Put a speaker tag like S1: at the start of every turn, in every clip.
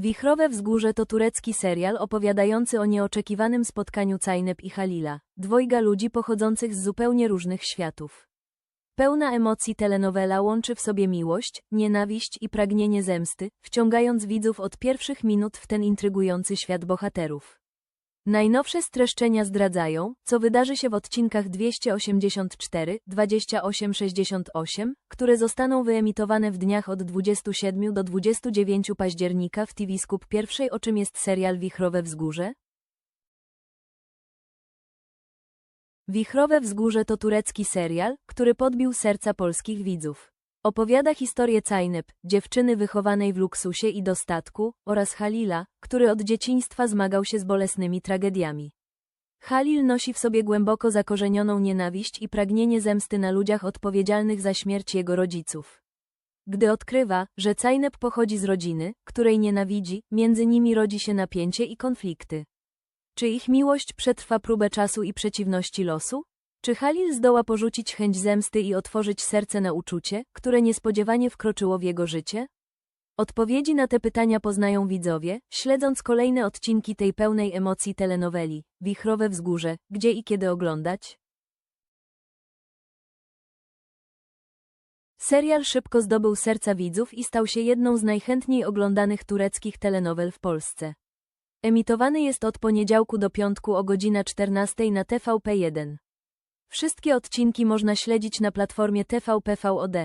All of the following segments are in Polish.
S1: Wichrowe Wzgórze to turecki serial opowiadający o nieoczekiwanym spotkaniu Cajnep i Halila, dwojga ludzi pochodzących z zupełnie różnych światów. Pełna emocji telenowela łączy w sobie miłość, nienawiść i pragnienie zemsty, wciągając widzów od pierwszych minut w ten intrygujący świat bohaterów. Najnowsze streszczenia zdradzają, co wydarzy się w odcinkach 284, 2868, które zostaną wyemitowane w dniach od 27 do 29 października w TV Scoop pierwszej, o czym jest serial Wichrowe Wzgórze. Wichrowe Wzgórze to turecki serial, który podbił serca polskich widzów. Opowiada historię Cajnep, dziewczyny wychowanej w luksusie i dostatku, oraz Halila, który od dzieciństwa zmagał się z bolesnymi tragediami. Halil nosi w sobie głęboko zakorzenioną nienawiść i pragnienie zemsty na ludziach odpowiedzialnych za śmierć jego rodziców. Gdy odkrywa, że Cajnep pochodzi z rodziny, której nienawidzi, między nimi rodzi się napięcie i konflikty. Czy ich miłość przetrwa próbę czasu i przeciwności losu? Czy Halil zdoła porzucić chęć zemsty i otworzyć serce na uczucie, które niespodziewanie wkroczyło w jego życie? Odpowiedzi na te pytania poznają widzowie, śledząc kolejne odcinki tej pełnej emocji telenoweli, Wichrowe Wzgórze, gdzie i kiedy oglądać? Serial szybko zdobył serca widzów i stał się jedną z najchętniej oglądanych tureckich telenowel w Polsce. Emitowany jest od poniedziałku do piątku o godzina 14 na TVP1. Wszystkie odcinki można śledzić na platformie TVP VOD.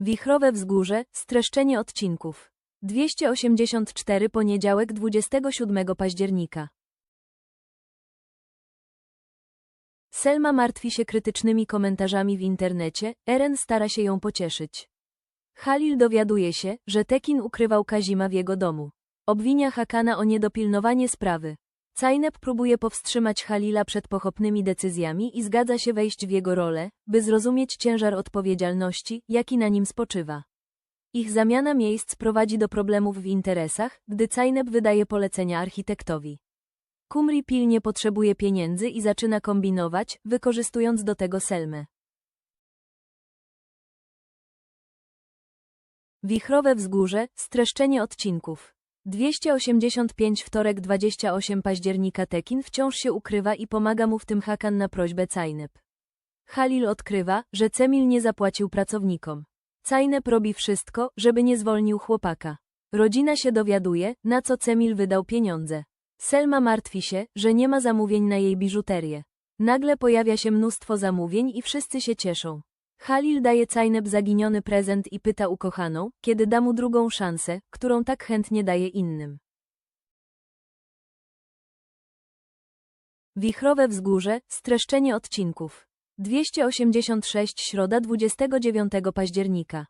S1: Wichrowe Wzgórze, streszczenie odcinków. 284 poniedziałek 27 października. Selma martwi się krytycznymi komentarzami w internecie, Eren stara się ją pocieszyć. Halil dowiaduje się, że Tekin ukrywał Kazima w jego domu. Obwinia Hakana o niedopilnowanie sprawy. Cajnep próbuje powstrzymać Halila przed pochopnymi decyzjami i zgadza się wejść w jego rolę, by zrozumieć ciężar odpowiedzialności, jaki na nim spoczywa. Ich zamiana miejsc prowadzi do problemów w interesach, gdy Cajnep wydaje polecenia architektowi. Kumri pilnie potrzebuje pieniędzy i zaczyna kombinować, wykorzystując do tego Selmę. Wichrowe Wzgórze, streszczenie odcinków. 285 wtorek 28 października Tekin wciąż się ukrywa i pomaga mu w tym Hakan na prośbę Cajnep. Halil odkrywa, że Cemil nie zapłacił pracownikom. Cajnep robi wszystko, żeby nie zwolnił chłopaka. Rodzina się dowiaduje, na co Cemil wydał pieniądze. Selma martwi się, że nie ma zamówień na jej biżuterię. Nagle pojawia się mnóstwo zamówień i wszyscy się cieszą. Halil daje Cajnep zaginiony prezent i pyta ukochaną, kiedy da mu drugą szansę, którą tak chętnie daje innym. Wichrowe Wzgórze, streszczenie odcinków. 286 Środa 29 października.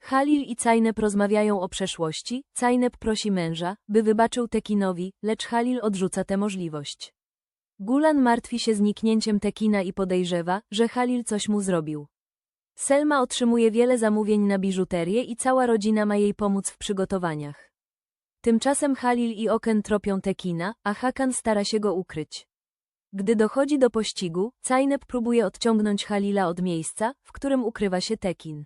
S1: Halil i Cajnep rozmawiają o przeszłości, Cajnep prosi męża, by wybaczył Tekinowi, lecz Halil odrzuca tę możliwość. Gulan martwi się zniknięciem Tekina i podejrzewa, że Halil coś mu zrobił. Selma otrzymuje wiele zamówień na biżuterię i cała rodzina ma jej pomóc w przygotowaniach. Tymczasem Halil i Oken tropią Tekina, a Hakan stara się go ukryć. Gdy dochodzi do pościgu, Cajnep próbuje odciągnąć Halila od miejsca, w którym ukrywa się Tekin.